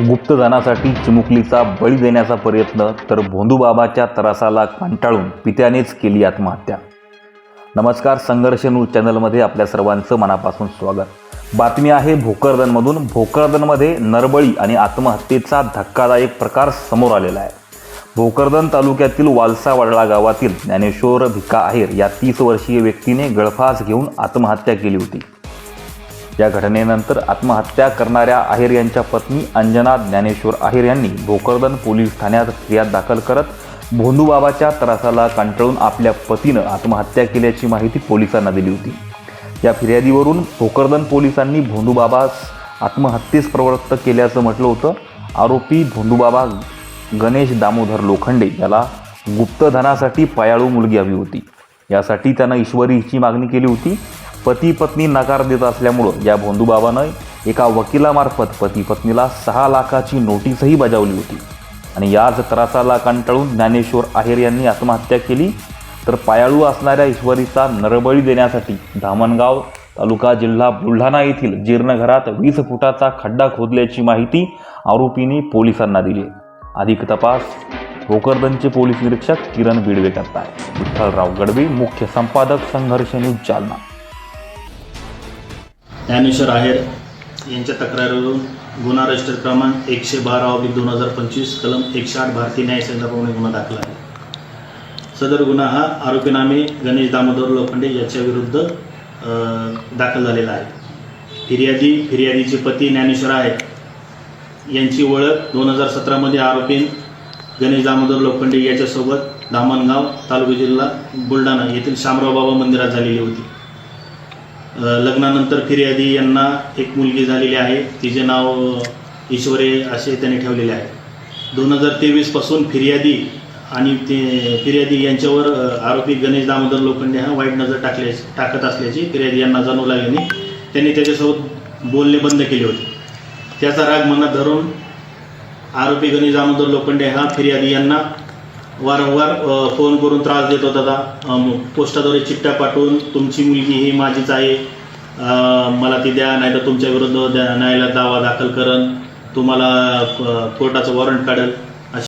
गुप्तधनासाठी चिमुकलीचा बळी देण्याचा प्रयत्न तर भोंदूबाबाच्या त्रासाला कंटाळून पित्यानेच केली आत्महत्या. नमस्कार संघर्ष न्यूज चॅनलमध्ये आपल्या सर्वांचं मनापासून स्वागत. बातमी आहे भोकरदनमधून. भोकरदनमध्ये नरबळी आणि आत्महत्येचा धक्कादायक प्रकार समोर आलेला आहे. भोकरदन तालुक्यातील वालसावाडळा गावातील ज्ञानेश्वर भिका आहेर या तीस वर्षीय व्यक्तीने गळफास घेऊन आत्महत्या केली होती. या घटनेनंतर आत्महत्या करणाऱ्या आहेर यांच्या पत्नी अंजना ज्ञानेश्वर आहेर यांनी भोकरदन पोलीस ठाण्यात फिर्याद दाखल करत भोंदूबाबाच्या त्रासाला कंटाळून आपल्या पतीनं आत्महत्या केल्याची माहिती पोलिसांना दिली होती. या फिर्यादीवरून भोकरदन पोलिसांनी भोंदूबाबास आत्महत्येस प्रवृत्त केल्याचं म्हटलं होतं. आरोपी भोंदूबाबा गणेश दामोदर लोखंडे याला गुप्तधनासाठी पयाळू मुलगी हवी होती. यासाठी त्यानं ईश्वरीची मागणी केली होती. पती पत्नी नकार देत असल्यामुळं या भोंदूबाबानं एका वकिलामार्फत पती पत्नीला सहा लाखाची नोटीसही बजावली होती. आणि याच त्रासाला कंटाळून ज्ञानेश्वर आहेर यांनी आत्महत्या केली. तर पायाळू असणाऱ्या ईश्वरीचा नरबळी देण्यासाठी धामणगाव तालुका जिल्हा बुलढाणा येथील जीर्णघरात वीस फुटाचा खड्डा खोदल्याची माहिती आरोपींनी पोलिसांना दिली. अधिक तपास भोकरदनचे पोलीस निरीक्षक किरण बिडवे करतात विठ्ठलराव गडवे मुख्य संपादक संघर्ष न्यूज जालना. ज्ञानेश्वर आहेर यांच्या तक्रारीवरून गुन्हा रजिस्टर क्रमांक एकशे बारा ऑब्लिक दोन हजार पंचवीस कलम एकशे आठ भारतीय न्याय संहिताप्रमाणे गुन्हा दाखल आहे. सदर गुन्हा हा आरोपीनामे गणेश दामोदर लोखंडे याच्याविरुद्ध दाखल झालेला आहे. फिर्यादी फिर्यादीचे पती ज्ञानेश्वर आहेर यांची ओळख दोन हजार सतरामध्ये आरोपी गणेश दामोदर लोखंडे याच्यासोबत धामणगाव तालुका जिल्हा बुलढाणा येथील शामराव बाबा मंदिरात झालेली होती. लग्नानंतर फिर्यादी यांना एक मुलगी झालेली आहे. तिचे नाव ईश्वरे असे त्यांनी ठेवलेले आहे. दोन हजार तेवीसपासून फिर्यादी आणि ते फिर्यादी यांच्यावर आरोपी गणेश दामोदर लोखंडे हा वाईट नजर टाकल्या टाकत असल्याची फिर्यादी यांना जाणू लागल्याने त्यांनी त्याच्यासोबत बोलणे बंद केले होते. त्याचा राग मनात धरून आरोपी गणेश दामोदर लोखंडे हा फिर्यादी यांना वारंवार फोन करून त्रास देत होता आता पोस्टाद्वारे चिठ्ठ्या पाठवून तुमची मुलगी ही माझीच आहे. मला ती द्या नाहीतर तुमच्या विरुद्ध द्या न्यायालयात दावा दाखल करन तुम्हाला कोर्टाचं वॉरंट काढेल.